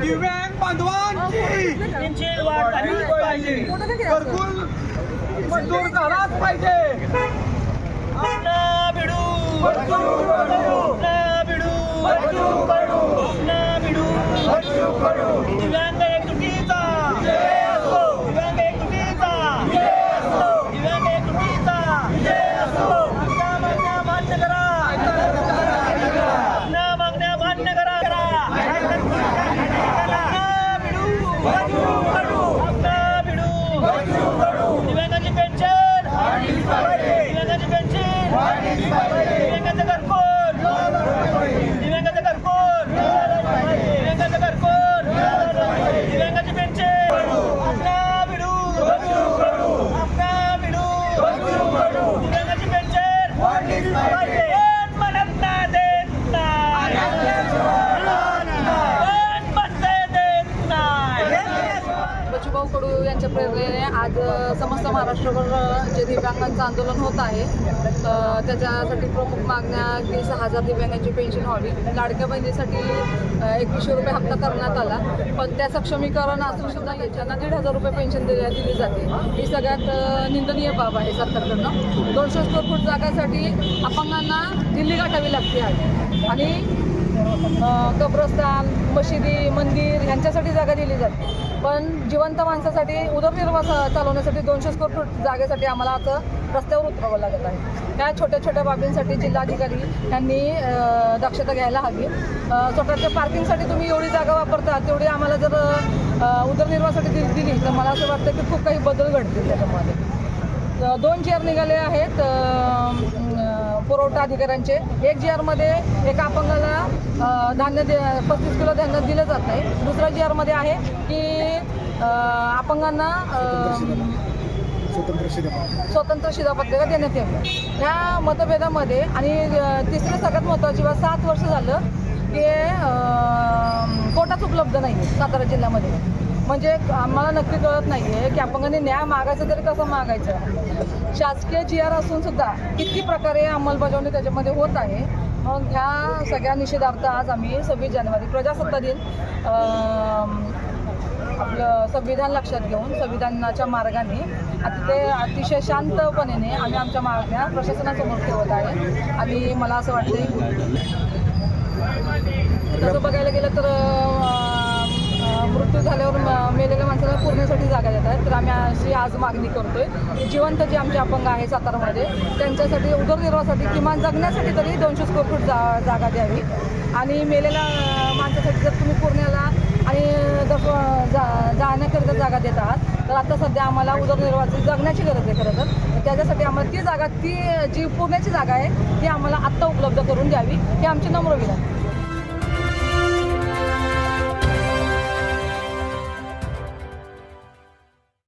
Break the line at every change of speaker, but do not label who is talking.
दिव्यांग बांधवांची वाढ झालीच पाहिजे.
घरकुल
मंजूर झालाच पाहिजे.
ना भिडू. ना भिडू.
ना भिडू.
दिव्यांग भिडू
मंजूर करू
ना भिडू
मंजूर करू
दिव्यांगाची पेन्शन
वाढलीच पाहिजे
दिव्यांगाची पेन्शन
वाढलीच पाहिजे
दिव्यांगाचं घरकुल दिव्यांगाचं घरकुल दिव्यांगाचं घरकुल दिव्यांगाची पेन्शन आपला भिडू
मंजूर करू
आपला भिडू
मंजूर करू
दिव्यांगाची पेन्शन
वाढलीच पाहिजे
कोण म्हणत नाही देत नाही कोण म्हणतंय देत नाही
बचूभाऊ कडू यांच्या प्रेरणेने आज समस्त महाराष्ट्रभर जे दिव्यांगांचं आंदोलन होत आहे त्याच्यासाठी प्रमुख मागण्या की सहा हजार दिव्यांगांची पेन्शन व्हावी. लाडक्या बहिणीसाठी एकवीसशे रुपये हप्ता करण्यात आला. पण त्या सक्षमीकरण असून सुद्धा याच्यांना दीड हजार रुपये पेन्शन दिली दिली जाते. ही सगळ्यात निंदनीय बाब आहे सरकारकडनं. दोनशे स्क्वेअर फूट जागासाठी अपंगांना दिल्ली गाठावी लागते आहे आणि कब्रस्तान मशिदी मंदिर ह्यांच्यासाठी जागा दिली जाते. पण जिवंत माणसासाठी उदरनिर्वाह चा- चालवण्यासाठी दोनशे स्क्वेअर फूट जागेसाठी आम्हाला आता रस्त्यावर उतरावं लागत आहे. त्या छोट्या छोट्या बाबींसाठी जिल्हाधिकारी यांनी दक्षता घ्यायला हवी. अ, स्वतःच्या पार्किंगसाठी तुम्ही एवढी जागा वापरता तेवढी आम्हाला जर उदरनिर्वाहासाठी दिली दिली तर मला असं वाटतं की खूप काही बदल घडतील त्याच्यामध्ये. अ, दोन चेअर निघाले आहेत अ, पुरवठा अधिकाऱ्यांचे. एक जी आरमध्ये एका अपंगाला धान्य दे पस्तीस किलो धान्य दिलं जात नाही. दुसऱ्या जी आरमध्ये आहे की अपंगांना स्वतंत्र शिधापत्रिका देण्यात यावी ह्या मतभेदामध्ये आणि तिसरी सगळ्यात महत्त्वाची बाब सात वर्ष झालं की कोटाच उपलब्ध नाही सातारा जिल्ह्यामध्ये. म्हणजे आम्हाला नक्की कळत नाही आहे की अपंगांनी न्याय मागायचं तरी कसं मागायचं. शासकीय जी आर असून सुद्धा किती प्रकारे अंमलबजावणी त्याच्यामध्ये होत आहे मग ह्या सगळ्या निषेधार्थ आज आम्ही सव्वीस जानेवारी प्रजासत्ता दिन आपलं संविधान लक्षात घेऊन संविधानाच्या मार्गाने अतिशय अतिशय शांतपणे आम्ही आमच्या मागण्या प्रशासनासमोर ठेवत आहे. आणि मला असं वाटतं तसं बघायला गेलं तर मृत्यू झाल्यावर म- मेलेल्या माणसाला पुरण्यासाठी जागा देत आहेत. तर आम्ही अशी आज मागणी करतोय. आहे जिवंत जे आमचे अपंग आहे सातारामध्ये त्यांच्यासाठी उदरनिर्वाहासाठी किमान जगण्यासाठी तरी दोनशे स्क्वेअर फूट जा जागा द्यावी. आणि मेलेल्या माणसासाठी जर तुम्ही पुरण्याला आणि जर जा जाण्याकरिता जागा देत आहात तर आता सध्या आम्हाला उदरनिर्वाहाची जगण्याची गरज आहे खरं तर. तर त्याच्यासाठी आम्हाला ती जागा ती जी पुण्याची जागा आहे ती आम्हाला आत्ता उपलब्ध करून द्यावी ही आमची नम्र विनंती.